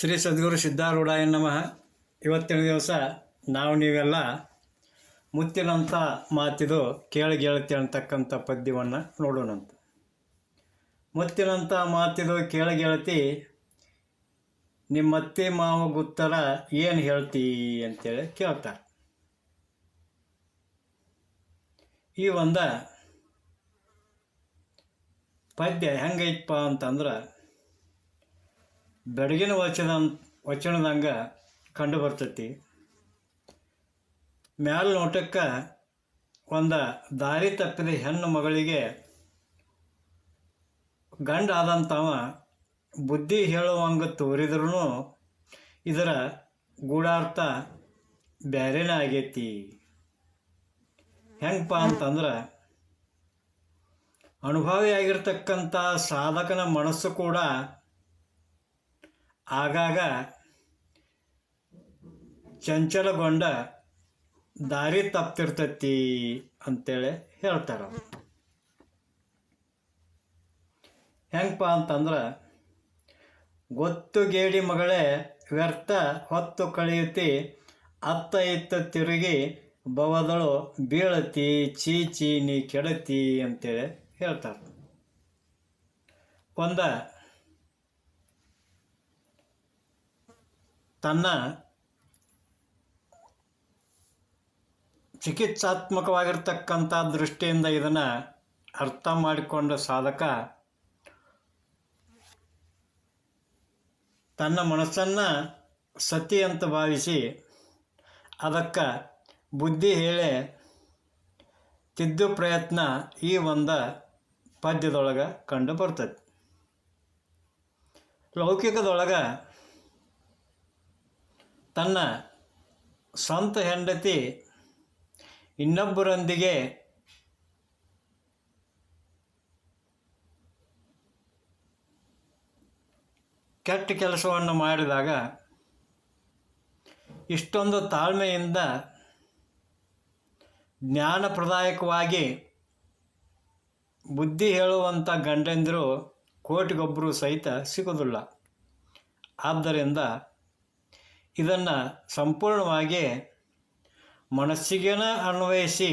ಶ್ರೀ ಸದ್ಗುರು ಸಿದ್ಧಾರೂಢಾಯ ನಮಃ. ಇವತ್ತಿನ ದಿವಸ ನಾವು ನೀವೆಲ್ಲ ಮುತ್ತಿನಂಥ ಮಾತಿದು ಕೇಳಿ ಗೆಳತಿ ಅಂತಕ್ಕಂಥ ಪದ್ಯವನ್ನು ನೋಡೋಣಂತ. ಮುತ್ತಿನಂಥ ಮಾತಿದು ಕೇಳಿ ಗೆಳತಿ ನಿಮ್ಮ ಅತ್ತೆ ಮಾವ ಗುತ್ತರ ಏನು ಹೇಳ್ತಿ ಅಂತೇಳಿ ಕೇಳ್ತಾರೆ. ಈ ಒಂದ ಪದ್ಯ ಹೆಂಗೈತಪ್ಪ ಅಂತಂದ್ರೆ ಬೆಳಗಿನ ವಚನ ವಚನದಂಗೆ ಕಂಡು ಬರ್ತೈತಿ. ಮ್ಯಾಲ ನೋಟಕ್ಕೆ ಒಂದು ದಾರಿ ತಪ್ಪಿದ ಹೆಣ್ಣು ಮಗಳಿಗೆ ಗಂಡ ಆದಂಥವ ಬುದ್ಧಿ ಹೇಳುವಂಗೆ ತೋರಿದ್ರೂ ಇದರ ಗೂಢಾರ್ಥ ಬ್ಯಾರೇನೇ ಆಗೈತಿ. ಹೆಂಗಪ್ಪ ಅಂತಂದ್ರೆ ಅನುಭವಿಯಾಗಿರ್ತಕ್ಕಂಥ ಸಾಧಕನ ಮನಸ್ಸು ಕೂಡ ಆಗಾಗ ಚಂಚಲಗೊಂಡ ದಾರಿ ತಪ್ತಿರ್ತೈತಿ ಅಂತೇಳಿ ಹೇಳ್ತಾರೆ ಹೆಂಗಪ್ಪ ಅಂತಂದ್ರೆ, ಗೊತ್ತು ಗೇಡಿ ಮಗಳೇ ವ್ಯರ್ಥ ಹೊತ್ತು ಕಳೆಯುತ್ತಿ, ಅತ್ತ ಇತ್ತ ತಿರುಗಿ ಬವದಳು ಬೀಳತಿ ಚೀಚಿ ನೀ ಕೆಡತಿ ಅಂತೇಳಿ ಹೇಳ್ತಾರೆ. ಒಂದ ತನ್ನ ಚಿಕಿತ್ಸಾತ್ಮಕವಾಗಿರ್ತಕ್ಕಂಥ ದೃಷ್ಟಿಯಿಂದ ಇದನ್ನು ಅರ್ಥ ಮಾಡಿಕೊಂಡ ಸಾಧಕ ತನ್ನ ಮನಸ್ಸನ್ನು ಸತಿ ಅಂತ ಭಾವಿಸಿ ಅದಕ್ಕೆ ಬುದ್ಧಿ ಹೇಳಿ ತಿದ್ದು ಪ್ರಯತ್ನ ಈ ಒಂದು ಪದ್ಯದೊಳಗೆ ಕಂಡು ಬರ್ತದೆ. ಲೌಕಿಕದೊಳಗೆ ತನ್ನ ಸ್ವಂತ ಹೆಂಡತಿ ಇನ್ನೊಬ್ಬರೊಂದಿಗೆ ಕೆಟ್ಟ ಕೆಲಸವನ್ನು ಮಾಡಿದಾಗ ಇಷ್ಟೊಂದು ತಾಳ್ಮೆಯಿಂದ ಜ್ಞಾನಪ್ರದಾಯಕವಾಗಿ ಬುದ್ಧಿ ಹೇಳುವಂಥ ಗಂಡಂದಿರು ಕೋಟಿಗೊಬ್ಬರು ಸಹಿತ ಸಿಗೋದಿಲ್ಲ. ಆದ್ದರಿಂದ ಇದನ್ನು ಸಂಪೂರ್ಣವಾಗಿ ಮನಸ್ಸಿಗೇನ ಅನ್ವಯಿಸಿ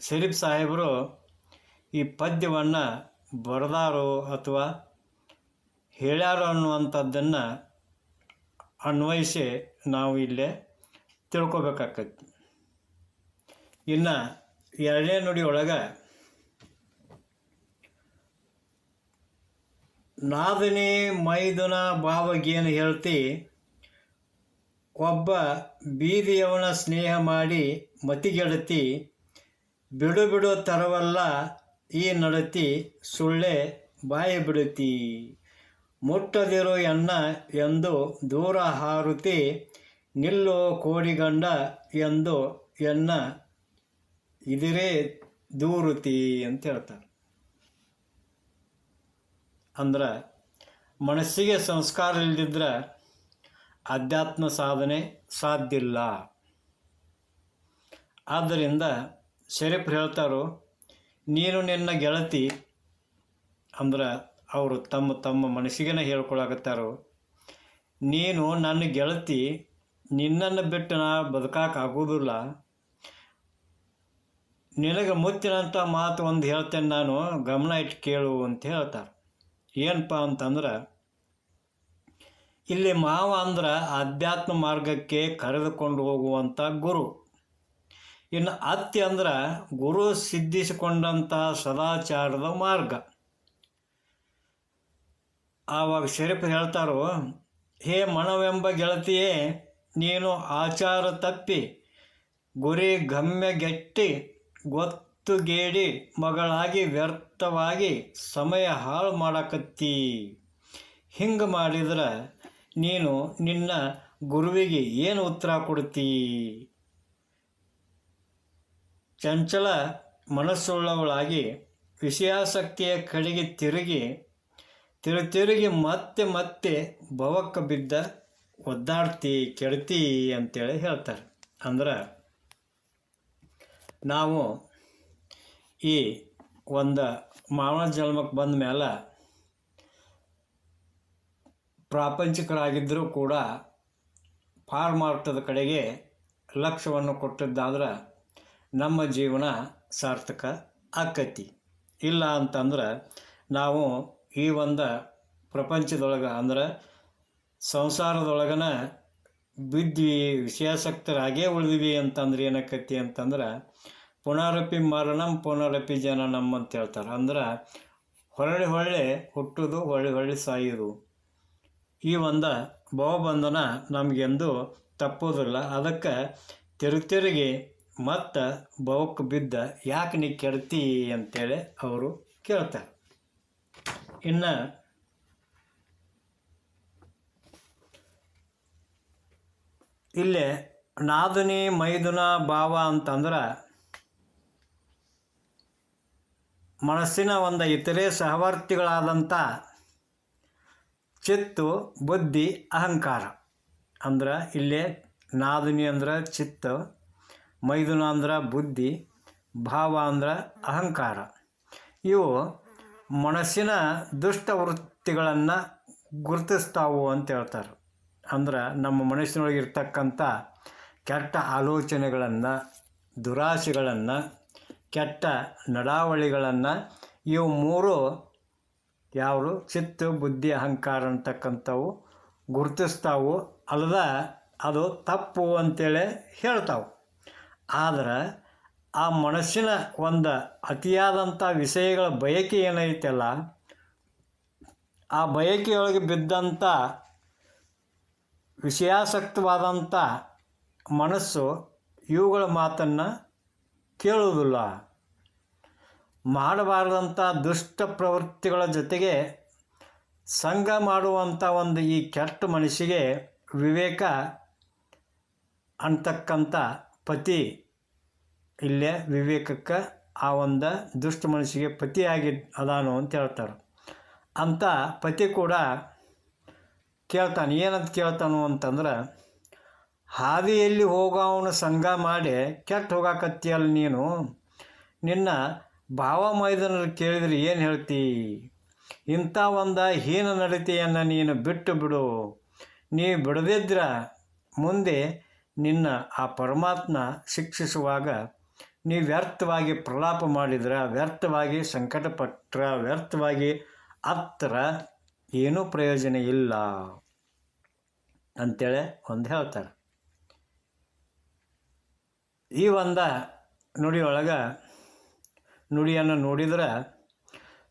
ಶರೀಫ್ ಸಾಹೇಬರು ಈ ಪದ್ಯವನ್ನು ಬರೆದಾರೋ ಅಥವಾ ಹೇಳ್ಯಾರೋ ಅನ್ನುವಂಥದ್ದನ್ನು ಅನ್ವಯಿಸಿ ನಾವು ಇಲ್ಲೇ ತಿಳ್ಕೊಬೇಕಾಕೈತಿ ಇನ್ನು ಎರಡನೇ ನುಡಿ ಒಳಗೆ ನಾದಿನಿ ಮೈದುನ ಭಾವಗೇನು ಹೇಳ್ತಿ ಒಬ್ಬ ಬೀದಿಯವನ ಸ್ನೇಹ ಮಾಡಿ ಮತಿಗೆಡತಿ, ಬಿಡು ಬಿಡು ತರವಲ್ಲ ಈ ನಡತಿ, ಸುಳ್ಳೆ ಬಾಯಿ ಬಿಡುತ್ತಿ ಮುಟ್ಟದಿರು ಎನ್ನ ಎಂದು ದೂರ ಹಾರುತಿ, ನಿಲ್ಲೋ ಕೋಡಿಗಂಡ ಎಂದು ಎನ್ನ ಇದಿರೇ ದೂರುತಿ ಅಂತ ಹೇಳ್ತಾರೆ. ಅಂದ್ರೆ ಮನಸ್ಸಿಗೆ ಸಂಸ್ಕಾರ ಇಲ್ಲದಿದ್ದರೆ ಅಧ್ಯಾತ್ಮ ಸಾಧನೆ ಸಾಧ್ಯ ಇಲ್ಲ. ಆದ್ದರಿಂದ ಶರೀಫ್ ಹೇಳ್ತಾರೋ, ನೀನು ನಿನ್ನ ಗೆಳತಿ, ಅಂದ್ರೆ ಅವರು ತಮ್ಮ ತಮ್ಮ ಮನಸ್ಸಿಗೇನೆ ಹೇಳ್ಕೊಳಕತ್ತಾರೋ, ನೀನು ನನ್ನ ಗೆಳತಿ, ನಿನ್ನನ್ನು ಬಿಟ್ಟು ನಾ ಬದುಕಾಕಾಗೋದಿಲ್ಲ ನಿನಗೆ ಮುತ್ತಿನಂಥ ಮಾತು ಒಂದು ಹೇಳ್ತೇನೆ ನಾನು, ಗಮನ ಇಟ್ಟು ಕೇಳು ಅಂತ ಹೇಳ್ತಾರೆ. ಏನಪ್ಪ ಅಂತಂದ್ರೆ, ಇಲ್ಲಿ ಮಾವ ಅಂದ್ರೆ ಆಧ್ಯಾತ್ಮ ಮಾರ್ಗಕ್ಕೆ ಕರೆದುಕೊಂಡು ಹೋಗುವಂಥ ಗುರು. ಇನ್ನು ಅತ್ತಿ ಅಂದ್ರೆ ಗುರು ಸಿದ್ಧಿಸಿಕೊಂಡಂಥ ಸದಾಚಾರದ ಮಾರ್ಗ. ಆವಾಗ ಶರೀಫ್ ಹೇಳ್ತಾರೋ, ಹೇ ಮನವೆಂಬ ಗೆಳತಿಯೇ, ನೀನು ಆಚಾರ ತಪ್ಪಿ, ಗುರಿ ಗಮ್ಯಗೆಟ್ಟಿ ಗೊತ್ತುಗೇಡಿ ಮಗಳಾಗಿ ವ್ಯರ್ಥವಾಗಿ ಸಮಯ ಹಾಳು ಮಾಡಕತ್ತಿ. ಹಿಂಗೆ ಮಾಡಿದ್ರೆ ನೀನು ನಿನ್ನ ಗುರುವಿಗೆ ಏನು ಉತ್ತರ ಕೊಡ್ತೀ? ಚಂಚಲ ಮನಸ್ಸುಳ್ಳವಳಾಗಿ ವಿಷಯಾಸಕ್ತಿಯ ಕಡೆಗೆ ತಿರುಗಿ, ತಿರು ತಿರುಗಿ ಮತ್ತೆ ಮತ್ತೆ ಭವಕ್ಕೆ ಬಿದ್ದ ಒದ್ದಾಡ್ತಿ, ಕೆಡ್ತಿ ಅಂತೇಳಿ ಹೇಳ್ತಾರೆ. ಅಂದ್ರೆ ನಾವು ಈ ಒಂದು ಮಾನವ ಜನ್ಮಕ್ಕೆ ಬಂದ ಮೇಲೆ ಪ್ರಾಪಂಚಿಕರಾಗಿದ್ದರೂ ಕೂಡ ಪಾರ್ಮಾರ್ಥದ ಕಡೆಗೆ ಲಕ್ಷ್ಯವನ್ನು ಕೊಟ್ಟಿದ್ದಾದ್ರೆ ನಮ್ಮ ಜೀವನ ಸಾರ್ಥಕ ಆಕತಿ. ಇಲ್ಲ ಅಂತಂದ್ರೆ ನಾವು ಈ ಒಂದು ಪ್ರಪಂಚದೊಳಗೆ ಅಂದ್ರೆ ಸಂಸಾರದೊಳಗನ ಬಿದ್ವಿ, ವಿಷಯಾಸಕ್ತರಾಗೇ ಉಳಿದ್ವಿ ಅಂತಂದ್ರೆ ಏನಕ್ಕತಿ ಅಂತಂದ್ರೆ ಪುನರಪಿ ಮರಣಂ ಪುನರಪಿ ಜನನಂ ಅಂತ ಹೇಳ್ತಾರೆ. ಅಂದ್ರೆ ಹೊರಳಿ ಹೊಳ್ಳಿ ಹುಟ್ಟುದು ಹೊಳ್ಳಿ ಹೊಳ್ಳಿ ಸಾಯುವುದು ಈ ಒಂದು ಭವಬಂಧನ ನಮಗೆಂದು ತಪ್ಪೋದಿಲ್ಲ. ಅದಕ್ಕೆ ತಿರುಗಿ ತಿರುಗಿ ಮತ್ತು ಭವಕ್ಕೆ ಬಿದ್ದ ಯಾಕೆ ನೀ ಕೆಡ್ತಿ ಅಂತೇಳಿ ಅವರು ಕೇಳ್ತಾರೆ. ಇನ್ನು ಇಲ್ಲೇ ನಾದುನಿ ಮೈದುನ ಭಾವ ಅಂತಂದ್ರೆ ಮನಸ್ಸಿನ ಒಂದು ಇತರೆ ಸಹವರ್ತಿಗಳಾದಂಥ ಚಿತ್ತು, ಬುದ್ಧಿ, ಅಹಂಕಾರ. ಅಂದ್ರೆ ಇಲ್ಲೇ ನಾದುನಿ ಅಂದ್ರೆ ಚಿತ್ತ, ಮೈದುನ ಅಂದ್ರೆ ಬುದ್ಧಿ, ಭಾವ ಅಂದ್ರೆ ಅಹಂಕಾರ. ಇವು ಮನಸ್ಸಿನ ದುಷ್ಟ ವೃತ್ತಿಗಳನ್ನು ಗುರುತಿಸ್ತಾವು ಅಂತ ಹೇಳ್ತಾರೆ. ಅಂದ್ರೆ ನಮ್ಮ ಮನಸ್ಸಿನೊಳಗೆ ಇರ್ತಕ್ಕಂಥ ಕೆಟ್ಟ ಆಲೋಚನೆಗಳನ್ನು, ದುರಾಸೆಗಳನ್ನು ಕೆಟ್ಟ ನಡಾವಳಿಗಳನ್ನು ಇವು ಮೂರು ಯಾವರು? ಚಿತ್ತು, ಬುದ್ಧಿ, ಅಹಂಕಾರ ಅಂತಕ್ಕಂಥವು ಗುರುತಿಸ್ತಾವು. ಅಲ್ಲದ ಅದು ತಪ್ಪು ಅಂತೇಳಿ ಹೇಳ್ತಾವೆ. ಆದ್ರೆ ಆ ಮನಸ್ಸಿನ ಒಂದು ಅತಿಯಾದಂಥ ವಿಷಯಗಳ ಬಯಕೆ ಏನೈತಲ್ಲ, ಆ ಬಯಕೆಯೊಳಗೆ ಬಿದ್ದಂಥ ವಿಷಯಾಸಕ್ತವಾದಂಥ ಮನಸ್ಸು ಇವುಗಳ ಮಾತನ್ನು ಕೇಳುವುದಿಲ್ಲ. ಮಾಡಬಾರದಂಥ ದುಷ್ಟ ಪ್ರವೃತ್ತಿಗಳ ಜೊತೆಗೆ ಸಂಘ ಮಾಡುವಂಥ ಒಂದು ಈ ಕೆಟ್ಟ ಮನಸ್ಸಿಗೆ ವಿವೇಕ ಅಂತಕ್ಕಂಥ ಪತಿ ಇಲ್ಲೇ ವಿವೇಕಕ್ಕೆ ಆ ಒಂದು ದುಷ್ಟ ಮನಸ್ಸಿಗೆ ಪತಿಯಾಗಿ ಅದಾನು ಅಂತ ಹೇಳ್ತಾರೆ. ಅಂಥ ಪತಿ ಕೂಡ ಕೇಳ್ತಾನೆ, ಏನಂತ ಕೇಳ್ತಾನು ಅಂತಂದ್ರೆ ಹಾದಿಯಲ್ಲಿ ಹೋಗೋವನ ಸಂಘ ಮಾಡಿ ಕೆಟ್ಟ ಹೋಗಾಕತ್ತೀಯಲ್ಲ ನೀನು? ನಿನ್ನ ಭಾವ ಮೈದನರು ಕೇಳಿದ್ರೆ ಏನು ಹೇಳ್ತಿ? ಇಂಥ ಒಂದು ಹೀನ ನಡತೆಯನ್ನು ನೀನು ಬಿಟ್ಟು ಬಿಡು. ನೀ ಬಿಡದಿದ್ರ ಮುಂದೆ ನಿನ್ನ ಆ ಪರಮಾತ್ಮ ಶಿಕ್ಷಿಸುವಾಗ ನೀ ವ್ಯರ್ಥವಾಗಿ ಪ್ರಲಾಪ ಮಾಡಿದ್ರ, ವ್ಯರ್ಥವಾಗಿ ಸಂಕಟಪಟ್ರ, ವ್ಯರ್ಥವಾಗಿ ಹತ್ರ ಏನೂ ಪ್ರಯೋಜನ ಇಲ್ಲ. ಅಂತೇಳಿ ಒಂದು ಹೇಳ್ತಾರೆ. ಈ ಒಂದು ನುಡಿಯೊಳಗೆ ನುಡಿಯನ್ನು ನೋಡಿದ್ರೆ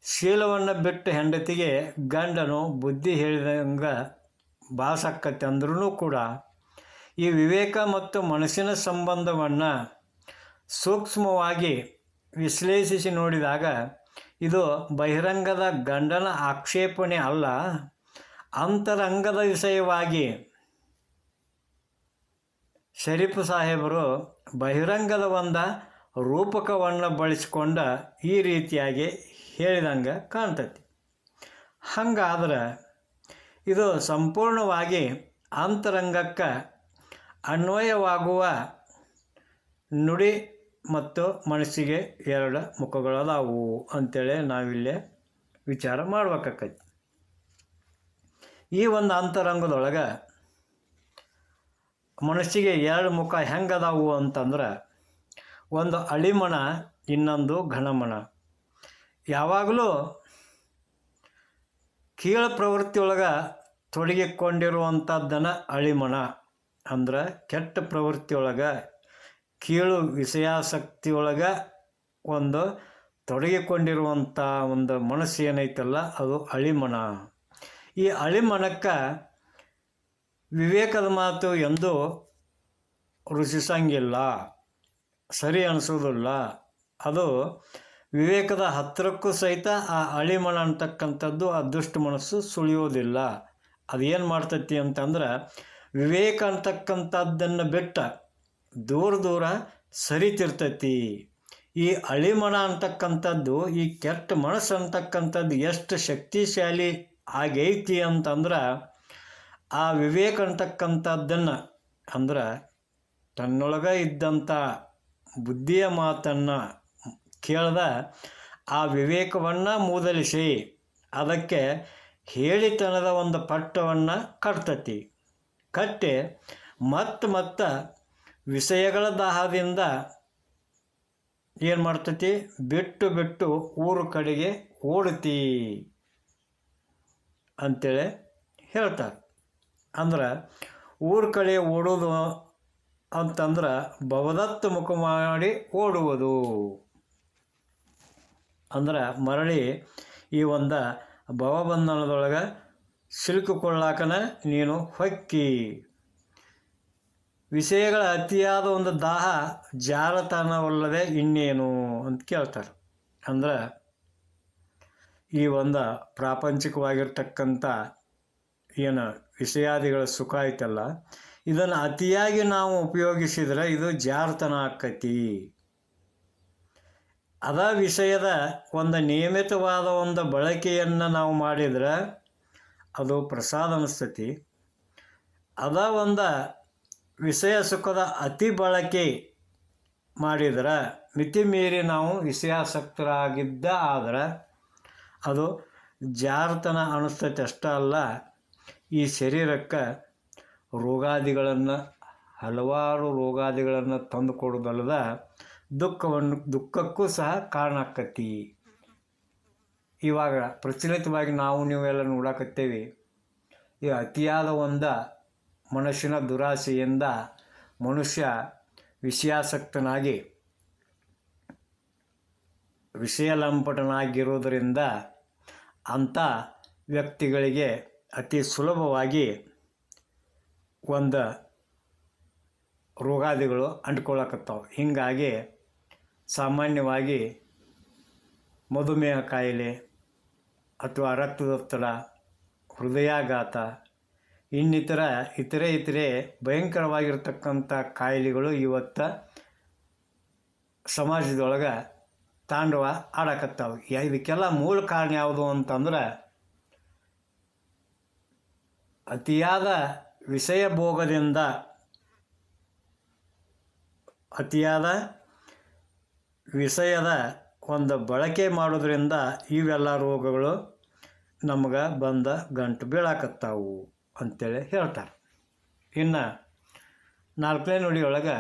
ಶೀಲವನ್ನು ಬಿಟ್ಟು ಹೆಂಡತಿಗೆ ಗಂಡನು ಬುದ್ಧಿ ಹೇಳಿದಂಗೆ ಬಾಸಕ್ಕತ್ತೆ ಅಂದ್ರೂ ಕೂಡ ಈ ವಿವೇಕ ಮತ್ತು ಮನಸ್ಸಿನ ಸಂಬಂಧವನ್ನು ಸೂಕ್ಷ್ಮವಾಗಿ ವಿಶ್ಲೇಷಿಸಿ ನೋಡಿದಾಗ ಇದು ಬಹಿರಂಗದ ಗಂಡನ ಆಕ್ಷೇಪಣೆ ಅಲ್ಲ, ಅಂತರಂಗದ ವಿಷಯವಾಗಿ ಶರೀಫ್ ಸಾಹೇಬರು ಬಹಿರಂಗದ ಒಂದು ರೂಪಕವನ್ನು ಬಳಸಿಕೊಂಡ ಈ ರೀತಿಯಾಗಿ ಹೇಳಿದಂಗೆ ಕಾಣ್ತೈತಿ. ಹಂಗಾದ್ರೆ ಇದು ಸಂಪೂರ್ಣವಾಗಿ ಅಂತರಂಗಕ್ಕೆ ಅನ್ವಯವಾಗುವ ನುಡಿ ಮತ್ತು ಮನಸ್ಸಿಗೆ ಎರಡು ಮುಖಗಳದಾವು ಅಂತೇಳಿ ನಾವಿಲ್ಲೇ ವಿಚಾರ ಮಾಡ್ಬೇಕಾಕೈತಿ. ಈ ಒಂದು ಅಂತರಂಗದೊಳಗೆ ಮನಸ್ಸಿಗೆ ಎರಡು ಮುಖ ಹೆಂಗದಾವು ಅಂತಂದ್ರೆ, ಒಂದು ಅಳಿಮಣ, ಇನ್ನೊಂದು ಘನಮಣ. ಯಾವಾಗಲೂ ಕೀಳ ಪ್ರವೃತ್ತಿಯೊಳಗೆ ತೊಡಗಿಕೊಂಡಿರುವಂಥದ್ದನ್ನು ಅಳಿಮಣ ಅಂದ್ರೆ ಕೆಟ್ಟ ಪ್ರವೃತ್ತಿಯೊಳಗೆ, ಕೀಳು ವಿಷಯಾಸಕ್ತಿಯೊಳಗೆ ಒಂದು ತೊಡಗಿಕೊಂಡಿರುವಂಥ ಒಂದು ಮನಸ್ಸು ಏನೈತಲ್ಲ, ಅದು ಅಳಿಮಣ. ಈ ಅಳಿಮಣಕ್ಕೆ ವಿವೇಕದ ಮಾತು ಎಂದು ರುಚಿಸಂಗಿಲ್ಲ, ಸರಿ ಅನಿಸೋದಿಲ್ಲ. ಅದು ವಿವೇಕದ ಹತ್ತಿರಕ್ಕೂ ಸಹಿತ ಆ ಅಳಿಮಣ ಅಂತಕ್ಕಂಥದ್ದು ಆ ದುಷ್ಟ ಮನಸ್ಸು ಸುಳಿಯೋದಿಲ್ಲ. ಅದೇನು ಮಾಡ್ತೈತಿ ಅಂತಂದ್ರೆ, ವಿವೇಕ ಅಂತಕ್ಕಂಥದ್ದನ್ನು ಬಿಟ್ಟ ದೂರ ದೂರ ಸರಿತಿರ್ತೈತಿ. ಈ ಅಳಿಮಣ ಅಂತಕ್ಕಂಥದ್ದು, ಈ ಕೆಟ್ಟ ಮನಸ್ಸು ಅಂತಕ್ಕಂಥದ್ದು ಎಷ್ಟು ಶಕ್ತಿಶಾಲಿ ಆಗೈತಿ ಅಂತಂದ್ರೆ ಆ ವಿವೇಕ ಅಂತಕ್ಕಂಥದ್ದನ್ನು ಅಂದ್ರೆ ತನ್ನೊಳಗೆ ಇದ್ದಂಥ ಬುದ್ಧಿಯ ಮಾತನ್ನು ಕೇಳ್ದ ಆ ವಿವೇಕವನ್ನು ಮೂದಲಿಸಿ, ಅದಕ್ಕೆ ಹೇಳಿತನದ ಒಂದು ಪಟ್ಟವನ್ನು ಕಟ್ತತಿ. ಕಟ್ಟಿ ಮತ್ತೆ ಮತ್ತ ವಿಷಯಗಳ ದಾಹದಿಂದ ಏನು ಮಾಡ್ತತಿ? ಬಿಟ್ಟು ಬಿಟ್ಟು ಊರು ಕಡೆಗೆ ಓಡ್ತಿ ಅಂತೇಳಿ ಹೇಳ್ತಾರೆ. ಅಂದ್ರೆ ಊರ ಕಡೆ ಓಡೋದು ಅಂತಂದ್ರೆ ಭವದತ್ತ ಮುಖ ಮಾಡಿ ಓಡುವುದು. ಅಂದ್ರೆ ಮರಳಿ ಈ ಒಂದು ಭವಬಂಧನದೊಳಗೆ ಸಿಲುಕಿಕೊಳ್ಳಾಕನ ನೀನು ಹೊಕ್ಕಿ. ವಿಷಯಗಳ ಅತಿಯಾದ ಒಂದು ದಾಹ ಜಾಲತಾಣವಲ್ಲದೆ ಇನ್ನೇನು ಅಂತ ಕೇಳ್ತಾರೆ. ಅಂದ್ರೆ ಈ ಒಂದು ಪ್ರಾಪಂಚಿಕವಾಗಿರ್ತಕ್ಕಂಥ ಏನು ವಿಷಯಾದಿಗಳ ಸುಖ ಐತಲ್ಲ? ಇದನ್ನು ಅತಿಯಾಗಿ ನಾವು ಉಪಯೋಗಿಸಿದರೆ ಇದು ಜಾರತನ ಆಕತಿ. ಅದ ವಿಷಯದ ಒಂದು ನಿಯಮಿತವಾದ ಒಂದು ಬಳಕೆಯನ್ನು ನಾವು ಮಾಡಿದರೆ ಅದು ಪ್ರಸಾದ ಅನಿಸ್ತತಿ. ಅದ ಒಂದು ವಿಷಯ ಸುಖದ ಅತಿ ಬಳಕೆ ಮಾಡಿದ್ರೆ ಮಿತಿ ಮೀರಿ ನಾವು ವಿಷಯಾಸಕ್ತರಾಗಿದ್ದ ಆದ್ರೆ ಅದು ಜಾರತನ ಅನಿಸ್ತತಿ ಅಷ್ಟೇ ಅಲ್ಲ ಈ ಶರೀರಕ್ಕೆ ರೋಗಾದಿಗಳನ್ನು, ಹಲವಾರು ರೋಗಾದಿಗಳನ್ನು ತಂದು ದುಃಖವನ್ನು, ದುಃಖಕ್ಕೂ ಸಹ ಕಾರಣ ಆಕ್ಕತಿ ಇವಾಗ ಪ್ರಚಲಿತವಾಗಿ ನಾವು ನೀವೆಲ್ಲ ನೋಡಾಕತ್ತೇವೆ, ಈ ಅತಿಯಾದ ಒಂದು ಮನುಷ್ಯನ ದುರಾಸೆಯಿಂದ ಮನುಷ್ಯ ವಿಷಯಾಸಕ್ತನಾಗಿ ವಿಷಯಲಂಪಟನಾಗಿರೋದರಿಂದ ಅಂಥ ವ್ಯಕ್ತಿಗಳಿಗೆ ಅತಿ ಸುಲಭವಾಗಿ ಒಂದು ರೋಗಾದಿಗಳು ಅಂಟ್ಕೊಳ್ಳಕತ್ತಾವ. ಹೀಗಾಗಿ ಸಾಮಾನ್ಯವಾಗಿ ಮಧುಮೇಹ ಕಾಯಿಲೆ ಅಥವಾ ರಕ್ತದೊತ್ತಡ, ಹೃದಯಾಘಾತ, ಇನ್ನಿತರ ಇತರೆ ಇತರೆ ಭಯಂಕರವಾಗಿರ್ತಕ್ಕಂಥ ಕಾಯಿಲೆಗಳು ಇವತ್ತು ಸಮಾಜದೊಳಗೆ ತಾಂಡವ ಆಡಕತ್ತಾವೆ. ಇದಕ್ಕೆಲ್ಲ ಮೂಲ ಕಾರಣ ಯಾವುದು ಅಂತಂದ್ರೆ ಅತಿಯಾದ ವಿಷಯ ಭೋಗದಿಂದ ಅತಿಯಾದ ವಿಷಯದ ಒಂದು ಬಳಕೆ ಮಾಡೋದ್ರಿಂದ ಇವೆಲ್ಲ ರೋಗಗಳು ನಮ್ಗೆ ಬಂದ ಗಂಟು ಬೀಳಾಕತ್ತಾವು ಅಂತೇಳಿ ಹೇಳ್ತಾರೆ. ಇನ್ನು ನಾಲ್ಕನೇ ನುಡಿಯೊಳಗೆ,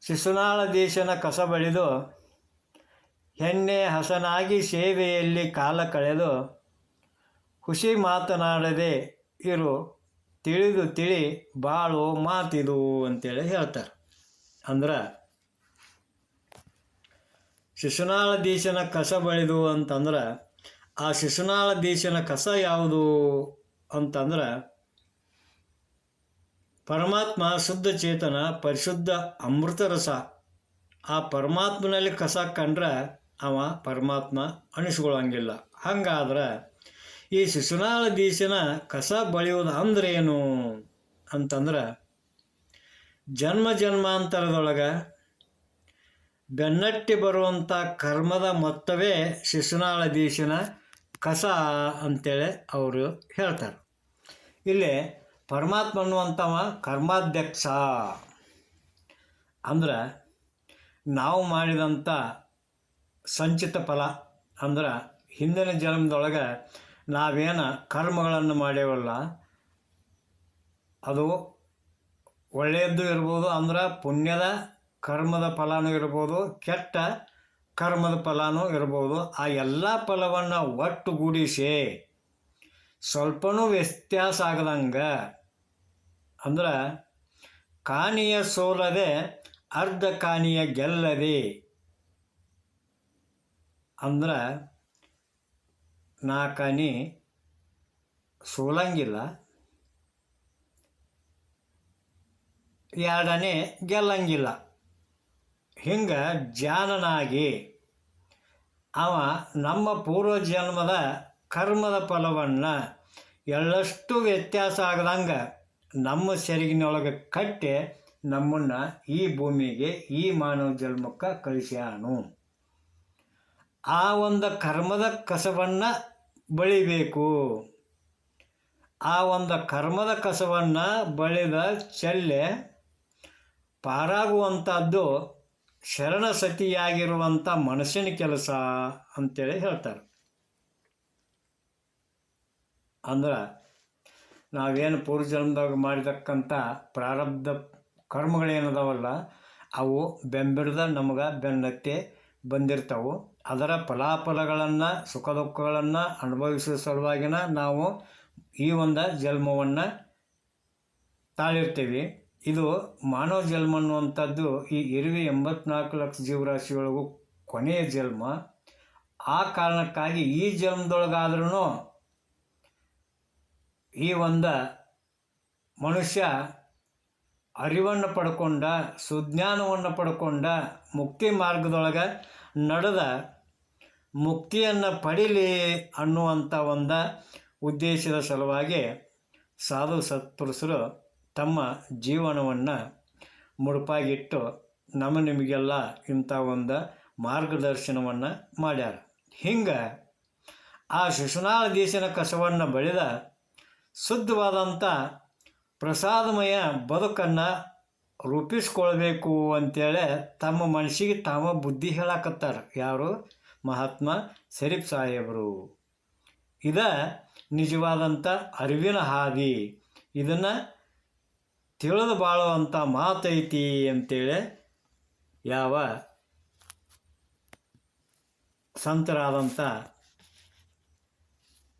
ಶಿಶುನಾಳ ದೇಶನ ಕಸ ಬಳಿದು, ಹೆಣ್ಣೆ ಹಸನಾಗಿ ಸೇವೆಯಲ್ಲಿ ಕಾಲ ಕಳೆದು ಹುಸಿ ಮಾತನಾಡದೆ ಇರು, ತಿಳಿದು ತಿಳಿ, ಬಾಳು ಮಾತಿದು ಅಂತೇಳಿ ಹೇಳ್ತಾರೆ. ಅಂದ್ರೆ, ಶಿಶುನಾಳ ದೇಶನ ಕಸ ಬಳಿದು ಅಂತಂದ್ರೆ, ಆ ಶಿಶುನಾಳ ದೇಶನ ಕಸ ಯಾವುದು ಅಂತಂದ್ರೆ, ಪರಮಾತ್ಮ ಶುದ್ಧ ಚೇತನ, ಪರಿಶುದ್ಧ ಅಮೃತ ರಸ, ಆ ಪರಮಾತ್ಮನಲ್ಲಿ ಕಸ ಕಂಡ್ರೆ ಅವ ಪರಮಾತ್ಮ ಅನಿಸ್ಕೊಳ್ಳಂಗಿಲ್ಲ ಹಂಗಾದ್ರೆ ಈ ಶಿಶುನಾಳ ದೀಶನ ಕಸ ಬಳಿಯೋದು ಅಂದ್ರೆ ಏನು ಅಂತಂದ್ರೆ, ಜನ್ಮ ಜನ್ಮಾಂತರದೊಳಗೆ ಬೆನ್ನಟ್ಟಿ ಬರುವಂಥ ಕರ್ಮದ ಮೊತ್ತವೇ ಶಿಶುನಾಳ ದೀಶನ ಕಸ ಅಂತೇಳಿ ಅವರು ಹೇಳ್ತಾರೆ. ಇಲ್ಲಿ ಪರಮಾತ್ಮ ಅನ್ನುವಂಥವ ಕರ್ಮಾಧ್ಯಕ್ಷ ಅಂದ್ರೆ ನಾವು ಮಾಡಿದಂಥ ಸಂಚಿತ ಫಲ ಅಂದ್ರೆ ಹಿಂದಿನ ಜನ್ಮದೊಳಗೆ ನಾವೇನು ಕರ್ಮಗಳನ್ನು ಮಾಡೇವಲ್ಲ ಅದು ಒಳ್ಳೆಯದ್ದು ಇರ್ಬೋದು ಅಂದ್ರೆ ಪುಣ್ಯದ ಕರ್ಮದ ಫಲನೂ ಇರ್ಬೋದು, ಕೆಟ್ಟ ಕರ್ಮದ ಫಲನೂ ಇರ್ಬೋದು. ಆ ಎಲ್ಲ ಫಲವನ್ನು ಒಟ್ಟುಗೂಡಿಸಿ ಸ್ವಲ್ಪನೂ ವ್ಯತ್ಯಾಸ ಆಗದಂಗೆ ಅಂದ್ರೆ ಕಾಣಿಯ ಸೋಲದೆ ಅರ್ಧ ಕಾನಿಯ ಗೆಲ್ಲದೆ ಅಂದ್ರೆ ನಾಲ್ಕನಿ ಸೋಲಂಗಿಲ್ಲ. ಎರಡನೇ ಗೆಲ್ಲಂಗಿಲ್ಲ. ಹಿಂಗೆ ಜಾನನಾಗಿ ಅವ ನಮ್ಮ ಪೂರ್ವಜನ್ಮದ ಕರ್ಮದ ಫಲವನ್ನು ಎಳ್ಳಷ್ಟು ವ್ಯತ್ಯಾಸ ಆಗದಂಗೆ ನಮ್ಮ ಸೆರಗಿನೊಳಗೆ ಕಟ್ಟಿ ನಮ್ಮನ್ನು ಈ ಭೂಮಿಗೆ, ಈ ಮಾನವ ಜನ್ಮಕ್ಕೆ ಕಳಿಸ್ಯಾನು. ಆ ಒಂದು ಕರ್ಮದ ಕಸವನ್ನು ಬಳಿಬೇಕು. ಆ ಒಂದು ಕರ್ಮದ ಕಸವನ್ನು ಬಳಿದ ಚೆಲ್ಲೆ ಪಾರಾಗುವಂಥದ್ದು ಶರಣ ಸತಿಯಾಗಿರುವಂಥ ಮನಸ್ಸಿನ ಕೆಲಸ ಅಂತೇಳಿ ಹೇಳ್ತಾರೆ. ಅಂದ್ರೆ ನಾವೇನು ಪೂರ್ವಜನ್ಮದಾಗ ಮಾಡಿದಕ್ಕಂಥ ಪ್ರಾರಬ್ಧ ಕರ್ಮಗಳೇನದಾವಲ್ಲ, ಅವು ಬೆಂಬಿಡ್ದ ನಮ್ಗೆ ಬೆನ್ನತ್ತೆ ಬಂದಿರ್ತಾವೆ. ಅದರ ಫಲಾಫಲಗಳನ್ನು ಸುಖ ದುಃಖಗಳನ್ನು ಅನುಭವಿಸುವ ಸಲುವಾಗಿನ ನಾವು ಈ ಒಂದು ಜನ್ಮವನ್ನು ತಾಳಿರ್ತೀವಿ. ಇದು ಮಾನವ ಜನ್ಮ ಅನ್ನುವಂಥದ್ದು ಈ ಇರುವೆ ಎಂಬತ್ನಾಲ್ಕು ಲಕ್ಷ ಜೀವರಾಶಿಯೊಳಗೂ ಕೊನೆಯ ಜನ್ಮ. ಆ ಕಾರಣಕ್ಕಾಗಿ ಈ ಜನ್ಮದೊಳಗಾದ್ರೂ ಈ ಒಂದು ಮನುಷ್ಯ ಅರಿವನ್ನು ಪಡ್ಕೊಂಡ, ಸುಜ್ಞಾನವನ್ನು ಪಡ್ಕೊಂಡ, ಮುಕ್ತಿ ಮಾರ್ಗದೊಳಗೆ ನಡೆದ ಮುಕ್ತಿಯನ್ನು ಪಡೀಲಿ ಅನ್ನುವಂಥ ಒಂದು ಉದ್ದೇಶದ ಸಲುವಾಗಿ ಸಾಧು ಸತ್ಪುರುಷರು ತಮ್ಮ ಜೀವನವನ್ನು ಮುಡುಪಾಗಿಟ್ಟು ನಮ್ಮ ನಿಮಗೆಲ್ಲ ಇಂಥ ಒಂದು ಮಾರ್ಗದರ್ಶನವನ್ನು ಮಾಡ್ಯಾರ. ಹಿಂಗೆ ಆ ಶಿಶುನಾಳ ದೇಶನ ಕಸವನ್ನು ಬಳಿದ ಶುದ್ಧವಾದಂಥ ಪ್ರಸಾದಮಯ ಬದುಕನ್ನು ರೂಪಿಸ್ಕೊಳ್ಬೇಕು ಅಂತೇಳಿ ತಮ್ಮ ಮನಸ್ಸಿಗೆ ತಾವ ಬುದ್ಧಿ ಹೇಳಕತ್ತಾರ. ಯಾರು? ಮಹಾತ್ಮ ಶರೀಫ್ ಸಾಹೇಬರು. ಇದ ನಿಜವಾದಂಥ ಅರಿವಿನ ಹಾದಿ. ಇದನ್ನು ತಿಳಿದು ಬಾಳುವಂಥ ಮಾತೈತಿ ಅಂತೇಳಿ ಯಾವ ಸಂತರಾದಂಥ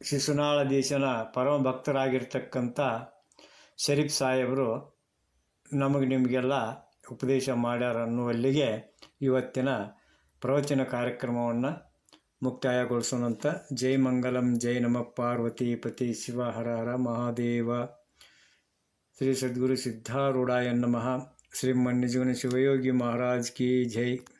ಶಿಶುನಾಳ ದೇಶನ ಪರಮ ಭಕ್ತರಾಗಿರ್ತಕ್ಕಂಥ ಶರೀಫ್ ಸಾಹೇಬರು ನಮಗೆ ನಿಮಗೆಲ್ಲ ಉಪದೇಶ ಮಾಡ್ಯಾರ ಅನ್ನುವಲ್ಲಿಗೆ ಇವತ್ತಿನ ಪ್ರವಚನ ಕಾರ್ಯಕ್ರಮವನ್ನು ಮುಕ್ತಾಯಗೊಳಿಸೋಣಂತ. ಜೈ ಮಂಗಲಂ, ಜೈ ನಮ ಪಾರ್ವತಿ ಪತಿ ಶಿವ ಹರ ಹರ ಮಹಾದೇವ. ಶ್ರೀ ಸದ್ಗುರು ಸಿದ್ಧಾರೂಢಾಯ ನಮಃ. ಶ್ರೀ ಮನ್ಯಜೀವನ ಶಿವಯೋಗಿ ಮಹಾರಾಜ್ ಕಿ ಜೈ.